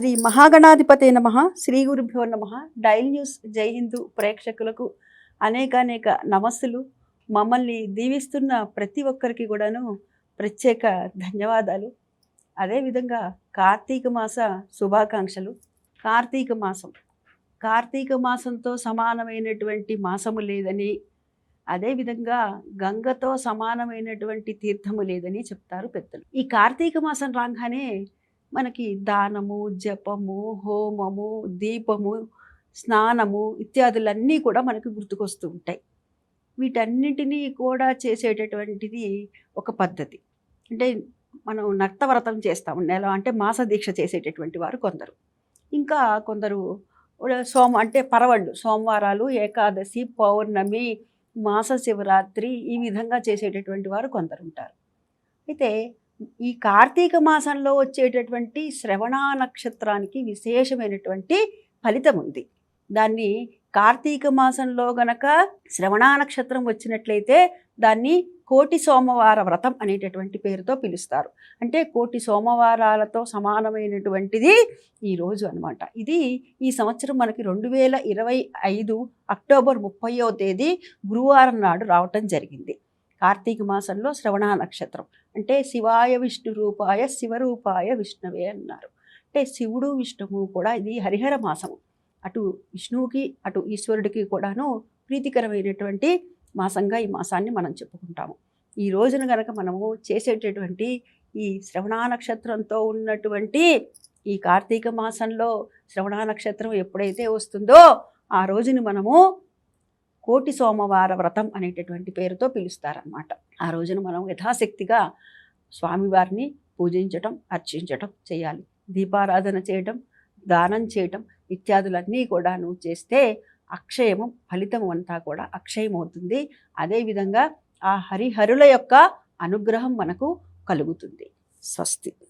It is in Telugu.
శ్రీ మహాగణాధిపతే నమ. శ్రీ గురుభ్యో నమ. డైల్ న్యూస్ జై హిందూ ప్రేక్షకులకు అనేకానేక నమస్సులు. మమ్మల్ని దీవిస్తున్న ప్రతి ఒక్కరికి కూడాను ప్రత్యేక ధన్యవాదాలు. అదేవిధంగా కార్తీక మాస శుభాకాంక్షలు. కార్తీక మాసం. కార్తీక మాసంతో సమానమైనటువంటి మాసము లేదని అదేవిధంగా గంగతో సమానమైనటువంటి తీర్థము లేదని చెప్తారు పెద్దలు. ఈ కార్తీక మాసం రాగానే మనకి దానము జపము హోమము దీపము స్నానము ఇత్యాదులన్నీ కూడా మనకు గుర్తుకొస్తూ ఉంటాయి. వీటన్నిటినీ కూడా చేసేటటువంటిది ఒక పద్ధతి. అంటే మనం నక్తవ్రతం చేస్తాం నెల అంటే మాస దీక్ష చేసేటటువంటి వారు కొందరు. ఇంకా కొందరు సోమ అంటే పరవళ్ళు సోమవారాలు ఏకాదశి పౌర్ణమి మాస శివరాత్రి ఈ విధంగా చేసేటటువంటి వారు కొందరు ఉంటారు. అయితే ఈ కార్తీక మాసంలో వచ్చేటటువంటి శ్రవణ నక్షత్రానికి విశేషమైనటువంటి ఫలితం ఉంది. దాన్ని కార్తీక మాసంలో గనక శ్రవణ నక్షత్రం వచ్చినట్లయితే దాన్ని కోటి సోమవార వ్రతం అనేటటువంటి పేరుతో పిలుస్తారు. అంటే కోటి సోమవారాలతో సమానమైనటువంటిది ఈ రోజు అనమాట ఇది ఈ సంవత్సరం మనకి రెండు వేల ఇరవై ఐదు అక్టోబర్ ముప్పయో తేదీ గురువారం నాడు రావటం జరిగింది. కార్తీక మాసంలో శ్రవణ నక్షత్రం. అంటే శివాయ విష్ణు రూపాయ శివరూపాయ విష్ణువే అన్నారు. అంటే శివుడు విష్ణువు కూడా ఇది హరిహర మాసము. అటు విష్ణువుకి అటు ఈశ్వరుడికి కూడాను ప్రీతికరమైనటువంటి మాసంగా ఈ మాసాన్ని మనం చెప్పుకుంటాము. ఈ రోజున గనక మనము చేసేటటువంటి ఈ శ్రవణ నక్షత్రంతో ఉన్నటువంటి ఈ కార్తీక మాసంలో శ్రవణ నక్షత్రం ఎప్పుడైతే వస్తుందో ఆ రోజుని మనము కోటి సోమవార వ్రతం అనేటటువంటి పేరుతో పిలుస్తారనమాట ఆ రోజున మనం యథాశక్తిగా స్వామివారిని పూజించటం అర్చించటం చేయాలి. దీపారాధన చేయటం దానం చేయటం ఇత్యాదులన్నీ కూడా నువ్వు చేస్తే అక్షయము ఫలితం అంతా కూడా అక్షయమవుతుంది. అదేవిధంగా ఆ హరిహరుల యొక్క అనుగ్రహం మనకు కలుగుతుంది. స్వస్తి.